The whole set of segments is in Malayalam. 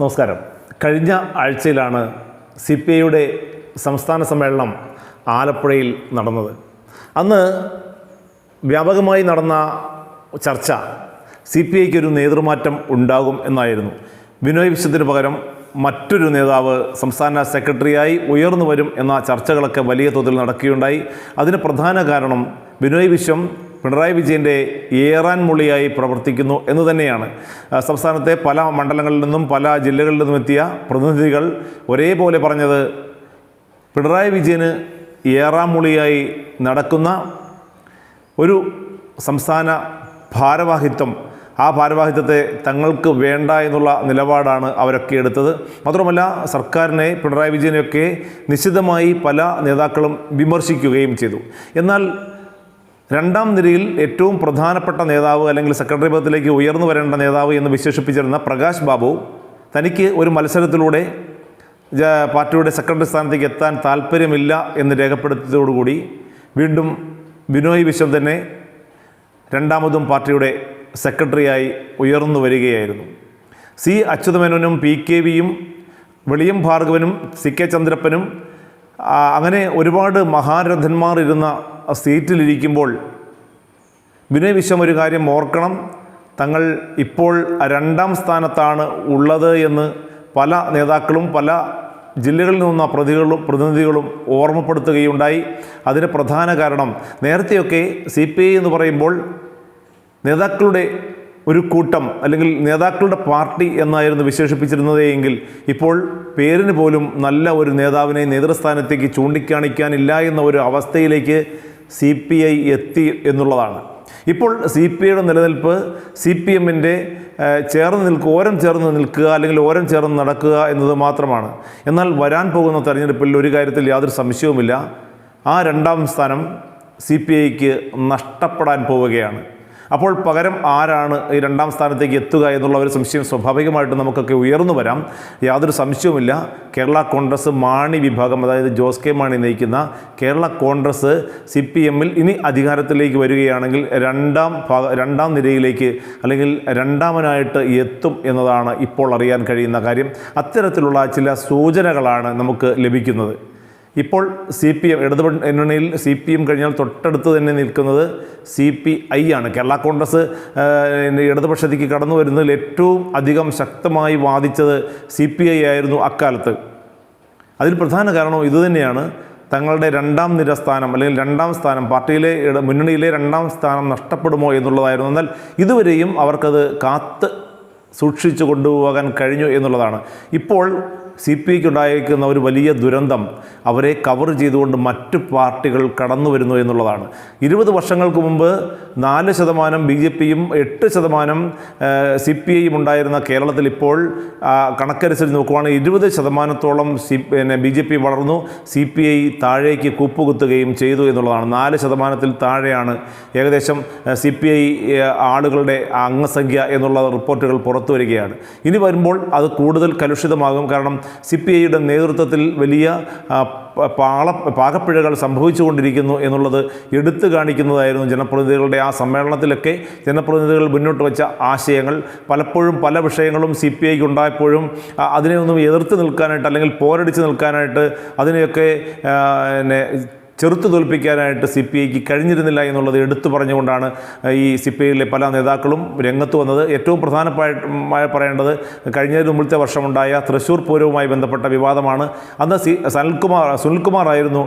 നമസ്കാരം. കഴിഞ്ഞ ആഴ്ചയിലാണ് സി പി ഐയുടെ സംസ്ഥാന സമ്മേളനം ആലപ്പുഴയിൽ നടന്നത്. അന്ന് വ്യാപകമായി നടന്ന ചർച്ച സി പി ഐക്ക് ഒരു നേതൃമാറ്റം ഉണ്ടാകും എന്നായിരുന്നു. ബിനോയ് വിശ്വത്തിന് പകരം മറ്റൊരു നേതാവ് സംസ്ഥാന സെക്രട്ടറിയായി ഉയർന്നു വരും എന്ന ചർച്ചകളൊക്കെ വലിയ തോതിൽ നടക്കുകയുണ്ടായി. അതിന് പ്രധാന കാരണം ബിനോയ് വിശ്വം പിണറായി വിജയന്റെ ഏറാൻ മൊഴിയായി പ്രവർത്തിക്കുന്നു എന്ന് തന്നെയാണ്. സംസ്ഥാനത്തെ പല മണ്ഡലങ്ങളിൽ നിന്നും പല ജില്ലകളിൽ നിന്നും എത്തിയ പ്രതിനിധികൾ ഒരേപോലെ പറഞ്ഞത് പിണറായി വിജയന് ഏറാം മുളിയായി നടക്കുന്ന ഒരു സംസ്ഥാന ഭാരവാഹിത്വം ആ ഭാരവാഹിത്വത്തെ തങ്ങൾക്ക് വേണ്ട എന്നുള്ള നിലപാടാണ് അവരൊക്കെ എടുത്തത്. മാത്രമല്ല സർക്കാരിനെ പിണറായി വിജയനെയൊക്കെ നിശ്ചിതമായി പല നേതാക്കളും വിമർശിക്കുകയും ചെയ്തു. എന്നാൽ രണ്ടാം നിരയിൽ ഏറ്റവും പ്രധാനപ്പെട്ട നേതാവ് അല്ലെങ്കിൽ സെക്രട്ടറി പദത്തിലേക്ക് ഉയർന്നു വരേണ്ട നേതാവ് എന്ന് വിശേഷിപ്പിച്ചിരുന്ന പ്രകാശ് ബാബു തനിക്ക് ഒരു മത്സരത്തിലൂടെ പാർട്ടിയുടെ സെക്രട്ടറി സ്ഥാനത്തേക്ക് എത്താൻ താല്പര്യമില്ല എന്ന് രേഖപ്പെടുത്തിയതോടുകൂടി വീണ്ടും ബിനോയ് വിശ്വം തന്നെ രണ്ടാമതും പാർട്ടിയുടെ സെക്രട്ടറിയായി ഉയർന്നു വരികയായിരുന്നു. സി. അച്യുതമേനോനും പി. കെ. വിയും വെളിയം ഭാർഗവനും സി. കെ. ചന്ദ്രപ്പനും അങ്ങനെ ഒരുപാട് മഹാരഥന്മാർ ഇരുന്ന സീറ്റിലിരിക്കുമ്പോൾ വിനയവിശ്വം വിശ്വം ഒരു കാര്യം ഓർക്കണം. തങ്ങൾ ഇപ്പോൾ രണ്ടാം സ്ഥാനത്താണ് ഉള്ളത് എന്ന് പല നേതാക്കളും പല ജില്ലകളിൽ നിന്ന പ്രതികളും പ്രതിനിധികളും ഓർമ്മപ്പെടുത്തുകയുണ്ടായി. അതിന് പ്രധാന കാരണം നേരത്തെയൊക്കെ സി പി ഐ എന്ന് പറയുമ്പോൾ നേതാക്കളുടെ ഒരു കൂട്ടം അല്ലെങ്കിൽ നേതാക്കളുടെ പാർട്ടി എന്നായിരുന്നു വിശേഷിപ്പിച്ചിരുന്നത് എങ്കിൽ ഇപ്പോൾ പേരിന് പോലും നല്ല ഒരു നേതാവിനെ നേതൃസ്ഥാനത്തേക്ക് ചൂണ്ടിക്കാണിക്കാനില്ല എന്ന ഒരു അവസ്ഥയിലേക്ക് സി പി ഐ എത്തി എന്നുള്ളതാണ്. ഇപ്പോൾ സി പി ഐയുടെ നിലനിൽപ്പ് സി പി എമ്മിന്റെ ചേർന്ന് നിൽക്കുക ഓരം ചേർന്ന് നിൽക്കുക അല്ലെങ്കിൽ ഓരം ചേർന്ന് നടക്കുക എന്നത് മാത്രമാണ്. എന്നാൽ വരാൻ പോകുന്ന തെരഞ്ഞെടുപ്പിൽ ഒരു കാര്യത്തിൽ യാതൊരു സംശയവുമില്ല. ആ രണ്ടാം സ്ഥാനം സി പി ഐക്ക് നഷ്ടപ്പെടാൻ പോവുകയാണ്. അപ്പോൾ പകരം ആരാണ് ഈ രണ്ടാം സ്ഥാനത്തേക്ക് എത്തുക എന്നുള്ള ഒരു സംശയം സ്വാഭാവികമായിട്ട് നമുക്കൊക്കെ ഉയർന്നു വരാം. യാതൊരു സംശയവുമില്ല. കേരള കോൺഗ്രസ് മാണി വിഭാഗം അതായത് ജോസ് കെ മാണി നയിക്കുന്ന കേരള കോൺഗ്രസ് സി പി എമ്മിൽ ഇനി അധികാരത്തിലേക്ക് വരികയാണെങ്കിൽ രണ്ടാം രണ്ടാം നിരയിലേക്ക് അല്ലെങ്കിൽ രണ്ടാമനായിട്ട് എത്തും എന്നതാണ് ഇപ്പോൾ അറിയാൻ കഴിയുന്ന കാര്യം. അത്തരത്തിലുള്ള ചില സൂചനകളാണ് നമുക്ക് ലഭിക്കുന്നത്. ഇപ്പോൾ സി പി എം ഇടതു മുന്നണിയിൽ സി പി എം കഴിഞ്ഞാൽ തൊട്ടടുത്ത് തന്നെ നിൽക്കുന്നത് സി പി ഐ ആണ്. കേരള കോൺഗ്രസ് ഇടതുപക്ഷത്തേക്ക് കടന്നു വരുന്നതിൽ ഏറ്റവും അധികം ശക്തമായി വാദിച്ചത് സി പി ഐ ആയിരുന്നു അക്കാലത്ത്. അതിൽ പ്രധാന കാരണം ഇതുതന്നെയാണ് തങ്ങളുടെ രണ്ടാം നിര സ്ഥാനം അല്ലെങ്കിൽ രണ്ടാം സ്ഥാനം പാർട്ടിയിലെ മുന്നണിയിലെ രണ്ടാം സ്ഥാനം നഷ്ടപ്പെടുമോ എന്നുള്ളതായിരുന്നു. എന്നാൽ ഇതുവരെയും അവർക്കത് കാത്ത് സൂക്ഷിച്ചു കൊണ്ടുപോകാൻ കഴിഞ്ഞു എന്നുള്ളതാണ്. ഇപ്പോൾ സി പി ഐക്ക് ഉണ്ടായിരിക്കുന്ന ഒരു വലിയ ദുരന്തം അവരെ കവർ ചെയ്തുകൊണ്ട് മറ്റ് പാർട്ടികൾ കടന്നു വരുന്നു എന്നുള്ളതാണ്. ഇരുപത് വർഷങ്ങൾക്ക് മുമ്പ് നാല് ശതമാനം ബി ജെ പിയും എട്ട് ശതമാനം സി പി ഐയും ഉണ്ടായിരുന്ന കേരളത്തിൽ ഇപ്പോൾ കണക്കനുസരിച്ച് നോക്കുവാണെങ്കിൽ ഇരുപത് ശതമാനത്തോളം സി പിന്നെ ബി ജെ പി വളർന്നു സി പി ഐ താഴേക്ക് കൂപ്പുകുത്തുകയും ചെയ്തു എന്നുള്ളതാണ്. നാല് ശതമാനത്തിൽ താഴെയാണ് ഏകദേശം സി പി ഐ ആളുകളുടെ അംഗസംഖ്യ എന്നുള്ള റിപ്പോർട്ടുകൾ പുറത്തു വരികയാണ്. ഇനി വരുമ്പോൾ അത് കൂടുതൽ കലുഷിതമാകും. കാരണം സി പി ഐയുടെ നേതൃത്വത്തിൽ വലിയ പാള പാകപ്പിഴകൾ സംഭവിച്ചുകൊണ്ടിരിക്കുന്നു എന്നുള്ളത് എടുത്തു കാണിക്കുന്നതായിരുന്നു ജനപ്രതിനിധികളുടെ ആ സമ്മേളനത്തിലൊക്കെ. ജനപ്രതിനിധികൾ മുന്നോട്ട് വെച്ച ആശയങ്ങൾ പലപ്പോഴും പല വിഷയങ്ങളും സി പി ഐക്ക് ഉണ്ടായപ്പോഴും അതിനെ ഒന്നും എതിർത്ത് നിൽക്കാനായിട്ട് അല്ലെങ്കിൽ പോരടിച്ച് നിൽക്കാനായിട്ട് അതിനെയൊക്കെ പിന്നെ ചെറുത്തു തോൽപ്പിക്കാനായിട്ട് സി പി ഐക്ക് കഴിഞ്ഞിരുന്നില്ല എന്നുള്ളത് എടുത്തു പറഞ്ഞുകൊണ്ടാണ് ഈ സി പി ഐയിലെ പല നേതാക്കളും രംഗത്ത് വന്നത്. ഏറ്റവും പ്രധാനമായി പറയേണ്ടത് കഴിഞ്ഞ മുമ്പത്തെ വർഷമുണ്ടായ തൃശ്ശൂർ പൂരവുമായി ബന്ധപ്പെട്ട വിവാദമാണ്. അന്ന് സി സനൽകുമാർ സുനിൽകുമാർ ആയിരുന്നു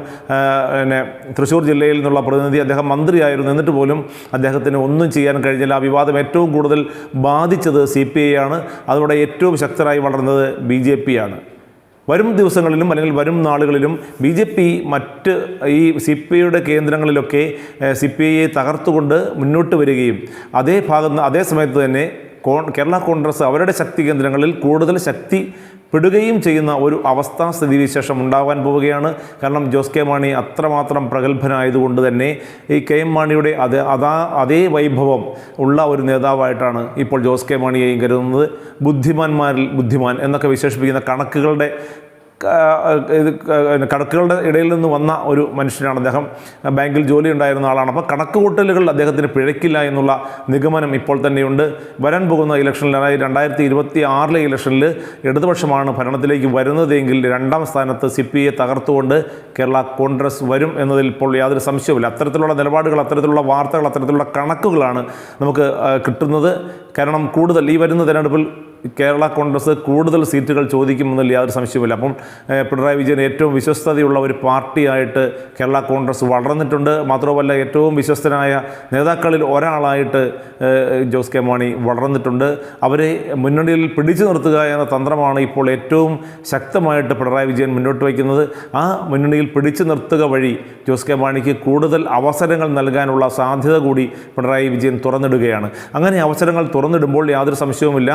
പിന്നെ തൃശ്ശൂർ ജില്ലയിൽ നിന്നുള്ള പ്രതിനിധി അദ്ദേഹം മന്ത്രിയായിരുന്നു. എന്നിട്ട് പോലും അദ്ദേഹത്തിന് ഒന്നും ചെയ്യാൻ കഴിഞ്ഞില്ല. ആ വിവാദം ഏറ്റവും കൂടുതൽ ബാധിച്ചത് സി പി ഐ ആണ്. അതോടെ ഏറ്റവും ശക്തരായി വളർന്നത് ബി ജെ പി ആണ്. വരും ദിവസങ്ങളിലും അല്ലെങ്കിൽ വരും നാളുകളിലും ബി ജെ പി മറ്റ് ഈ സി പി ഐയുടെ കേന്ദ്രങ്ങളിലൊക്കെ സി പി ഐയെ തകർത്തുകൊണ്ട് മുന്നോട്ട് വരികയും അതേ ഭാഗത്ത് അതേ സമയത്ത് തന്നെ കേരള കോൺഗ്രസ് അവരുടെ ശക്തി കേന്ദ്രങ്ങളിൽ കൂടുതൽ ശക്തി പെടുകയും ചെയ്യുന്ന ഒരു അവസ്ഥാ സ്ഥിതിവിശേഷം ഉണ്ടാകാൻ പോവുകയാണ്. കാരണം ജോസ് കെ മാണി അത്രമാത്രം പ്രഗത്ഭനായതുകൊണ്ട് തന്നെ ഈ കെ എം മാണിയുടെ അതേ അതാ അതേ വൈഭവം ഉള്ള ഒരു നേതാവായിട്ടാണ് ഇപ്പോൾ ജോസ് കെ മാണിയെയും കരുതുന്നത്. ബുദ്ധിമാന്മാരിൽ ബുദ്ധിമാൻ എന്നൊക്കെ വിശേഷിപ്പിക്കുന്ന കണക്കുകളുടെ ഇത് കണക്കുകളുടെ ഇടയിൽ നിന്ന് വന്ന ഒരു മനുഷ്യനാണ് അദ്ദേഹം. ബാങ്കിൽ ജോലി ഉണ്ടായിരുന്ന ആളാണ്. അപ്പോൾ കണക്ക് കൂട്ടലുകൾ അദ്ദേഹത്തിന് പിഴയ്ക്കില്ല എന്നുള്ള നിഗമനം ഇപ്പോൾ തന്നെയുണ്ട്. വരാൻ പോകുന്ന ഇലക്ഷനിൽ അതായത് രണ്ടായിരത്തി ഇരുപത്തി ആറിലെ ഇലക്ഷനിൽ ഇടതുപക്ഷമാണ് ഭരണത്തിലേക്ക് വരുന്നതെങ്കിൽ രണ്ടാം സ്ഥാനത്ത് സി പി തകർത്തുകൊണ്ട് കേരള കോൺഗ്രസ് വരും എന്നതിൽ ഇപ്പോൾ യാതൊരു സംശയവുമില്ല. അത്തരത്തിലുള്ള നിലപാടുകൾ അത്തരത്തിലുള്ള വാർത്തകൾ അത്തരത്തിലുള്ള കണക്കുകളാണ് നമുക്ക് കിട്ടുന്നത്. കാരണം കൂടുതൽ ഈ വരുന്ന തിരഞ്ഞെടുപ്പിൽ കേരള കോൺഗ്രസ് കൂടുതൽ സീറ്റുകൾ ചോദിക്കുമെന്നതിൽ യാതൊരു സംശയവുമില്ല. അപ്പം പിണറായി വിജയൻ ഏറ്റവും വിശ്വസ്തതയുള്ള ഒരു പാർട്ടിയായിട്ട് കേരള കോൺഗ്രസ് വളർന്നിട്ടുണ്ട്. മാത്രമല്ല ഏറ്റവും വിശ്വസ്തനായ നേതാക്കളിൽ ഒരാളായിട്ട് ജോസ് കെ മാണി വളർന്നിട്ടുണ്ട്. അവരെ മുന്നണിയിൽ പിടിച്ചു നിർത്തുക എന്ന തന്ത്രമാണ് ഇപ്പോൾ ഏറ്റവും ശക്തമായിട്ട് പിണറായി വിജയൻ മുന്നോട്ട് വയ്ക്കുന്നത്. ആ മുന്നണിയിൽ പിടിച്ചു നിർത്തുക വഴി ജോസ് കെ മാണിക്ക് കൂടുതൽ അവസരങ്ങൾ നൽകാനുള്ള സാധ്യത കൂടി പിണറായി വിജയൻ തുറന്നിടുകയാണ്. അങ്ങനെ അവസരങ്ങൾ തുറന്നിടുമ്പോൾ യാതൊരു സംശയവുമില്ല.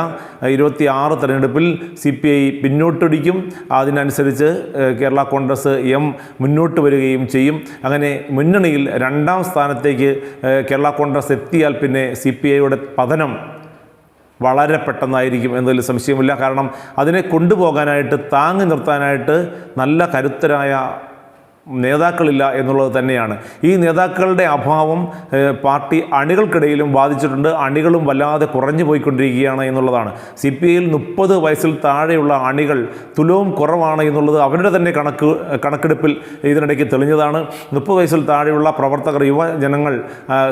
ഇരുപത്തി ആറ് തെരഞ്ഞെടുപ്പിൽ സി പി ഐ പിന്നോട്ടടിക്കും. അതിനനുസരിച്ച് കേരള കോൺഗ്രസ് എം മുന്നോട്ട് വരികയും ചെയ്യും. അങ്ങനെ മുന്നണിയിൽ രണ്ടാം സ്ഥാനത്തേക്ക് കേരള കോൺഗ്രസ് എത്തിയാൽ പിന്നെ സി പി ഐയുടെ പതനം വളരെ പെട്ടെന്നായിരിക്കും എന്നതിൽ സംശയമില്ല. കാരണം അതിനെ കൊണ്ടുപോകാനായിട്ട് താങ്ങി നിർത്താനായിട്ട് നല്ല കരുത്തരായ നേതാക്കളില്ല എന്നുള്ളത് തന്നെയാണ്. ഈ നേതാക്കളുടെ അഭാവം പാർട്ടി അണികൾക്കിടയിലും ബാധിച്ചിട്ടുണ്ട്. അണികളും വല്ലാതെ കുറഞ്ഞു പോയിക്കൊണ്ടിരിക്കുകയാണ് എന്നുള്ളതാണ്. സി പി ഐയിൽ മുപ്പത് വയസ്സിൽ താഴെയുള്ള അണികൾ തുലവും കുറവാണ് എന്നുള്ളത് അവരുടെ തന്നെ കണക്ക് കണക്കെടുപ്പിൽ ഇതിനിടയ്ക്ക് തെളിഞ്ഞതാണ്. മുപ്പത് വയസ്സിൽ താഴെയുള്ള പ്രവർത്തകർ യുവജനങ്ങൾ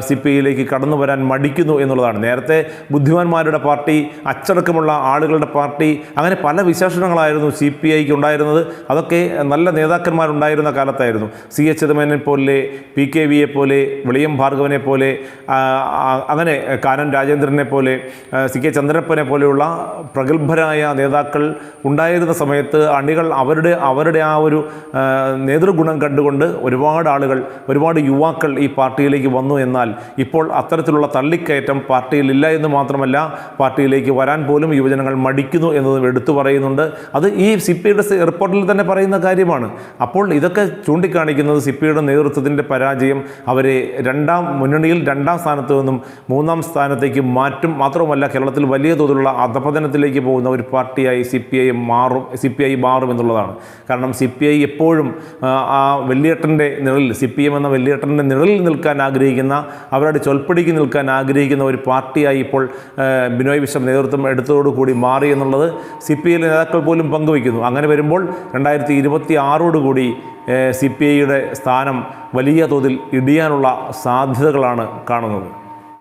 സി പി ഐയിലേക്ക് കടന്നു വരാൻ മടിക്കുന്നു എന്നുള്ളതാണ്. നേരത്തെ ബുദ്ധിമാന്മാരുടെ പാർട്ടി അച്ചടക്കമുള്ള ആളുകളുടെ പാർട്ടി അങ്ങനെ പല വിശേഷണങ്ങളായിരുന്നു സി പി ഐക്ക് ഉണ്ടായിരുന്നത്. അതൊക്കെ നല്ല നേതാക്കന്മാരുണ്ടായിരുന്ന കാലത്തായിരുന്നു സി എച്ച് ചിദംബരനെ പോലെ പി കെ വിയെ പോലെ വിളിയം ഭാർഗവനെ പോലെ അങ്ങനെ കാനം രാജേന്ദ്രനെ പോലെ സി കെ ചന്ദ്രപ്പനെ പോലെയുള്ള പ്രഗത്ഭരായ നേതാക്കൾ ഉണ്ടായിരുന്ന സമയത്ത് അണികൾ അവരുടെ അവരുടെ ആ ഒരു നേതൃഗുണം കണ്ടുകൊണ്ട് ഒരുപാട് ആളുകൾ ഒരുപാട് യുവാക്കൾ ഈ പാർട്ടിയിലേക്ക് വന്നു എന്നാൽ ഇപ്പോൾ അത്തരത്തിലുള്ള തള്ളിക്കയറ്റം പാർട്ടിയിലില്ല എന്ന് മാത്രമല്ല പാർട്ടിയിലേക്ക് വരാൻ പോലും യുവജനങ്ങൾ മടിക്കുന്നു എന്നതും എടുത്തു പറയുന്നുണ്ട്. അത് ഈ സി സിപ്പിയുടെ റിപ്പോർട്ടിൽ തന്നെ പറയുന്ന കാര്യമാണ്. അപ്പോൾ ഇതൊക്കെ ചൂണ്ടിക്കാണിക്കുന്നത് സിപ്പിയുടെ നേതൃത്വത്തിന്റെ പരാജയം അവരെ രണ്ടാം മുന്നണിയിൽ രണ്ടാം സ്ഥാനത്ത് നിന്നും മൂന്നാം സ്ഥാനത്തേക്ക് മാറ്റും. മാത്രവുമല്ല കേരളത്തിൽ വലിയ തോതിലുള്ള അധപതനത്തിലേക്ക് പോകുന്ന ഒരു പാർട്ടിയായി സി പി ഐ മാറും സി പി ഐ മാറും എന്നുള്ളതാണ്. കാരണം സി പി ഐ എപ്പോഴും ആ, വെള്ളിയേട്ടന്റെ നിഴലിൽ സി പി എം എന്ന വെള്ളിയേട്ടന്റെ നിഴലിൽ നിൽക്കാൻ ആഗ്രഹിക്കുന്ന അവരുടെ ചൊൽപ്പടിക്ക് നിൽക്കാൻ ആഗ്രഹിക്കുന്ന ഒരു പാർട്ടിയായി ഇപ്പോൾ ബിനോയ് വിശ്വം നേതൃത്വം എടുത്തതോടുകൂടി മാറി എന്നുള്ളത് സി പി ഐ നേതാക്കൾ പോലും പങ്കുവയ്ക്കുന്നു. അങ്ങനെ വരുമ്പോൾ രണ്ടായിരത്തി ഇരുപത്തി ആറോടുകൂടി സി പി ഐയുടെ സ്ഥാനം വലിയ തോതിൽ ഇടിയാനുള്ള സാധ്യതകളാണ് കാണുന്നത്.